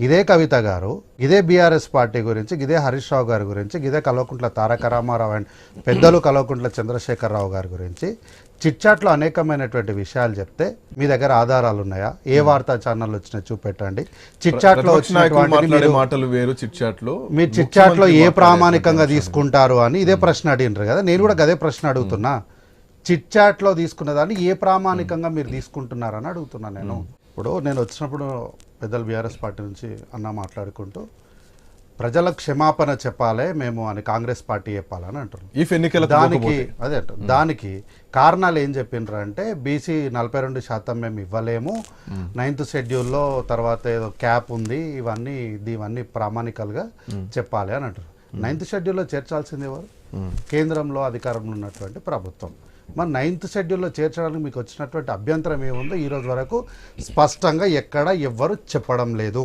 ఇదే కవిత గారు ఇదే బీఆర్ఎస్ పార్టీ గురించి ఇదే హరీష్ రావు గారి గురించి ఇదే కల్వకుంట్ల తారక రామారావు అండ్ పెద్దలు కల్వకుంట్ల చంద్రశేఖరరావు గారి గురించి చిట్చాట్లో అనేకమైనటువంటి విషయాలు చెప్తే మీ దగ్గర ఆధారాలు ఉన్నాయా? ఏ వార్తా ఛానల్ వచ్చినా చూపెట్టండి. చిట్చాట్లో వచ్చినటువంటి మాటలు వేరు చిట్ చాట్లో మీరు చిట్చాట్లో ఏ ప్రామాణికంగా తీసుకుంటారు అని ఇదే ప్రశ్న అడిగినారు కదా? నేను కూడా అదే ప్రశ్న అడుగుతున్నా. చిట్చాట్లో తీసుకున్న దాన్ని ఏ ప్రామాణికంగా మీరు తీసుకుంటున్నారని అడుగుతున్నా నేను. ఇప్పుడు నేను వచ్చినప్పుడు పెద్దలు బీఆర్ఎస్ పార్టీ నుంచి అన్న మాట్లాడుకుంటూ ప్రజలకు క్షమాపణ చెప్పాలి మేము అని కాంగ్రెస్ పార్టీ చెప్పాలని అంటున్నాం. ఇఫ్ ఎన్నికలకు దానికి. అదే అంట దానికి కారణాలు ఏం చెప్పిండ్రు అంటే బీసీ నలభై రెండు శాతం మేము ఇవ్వలేము. నైన్త్ షెడ్యూల్లో తర్వాత ఏదో క్యాప్ ఉంది ఇవన్నీ ఇవన్నీ ప్రామాణికాలుగా చెప్పాలి అని అంటారు నైన్త్ షెడ్యూల్లో చేర్చాల్సింది ఎవరు? కేంద్రంలో అధికారంలో ఉన్నటువంటి ప్రభుత్వం. మరి నైన్త్ షెడ్యూల్లో చేర్చడానికి మీకు వచ్చినటువంటి అభ్యంతరం ఏముందో ఈ రోజు వరకు స్పష్టంగా ఎక్కడ ఎవ్వరు చెప్పడం లేదు.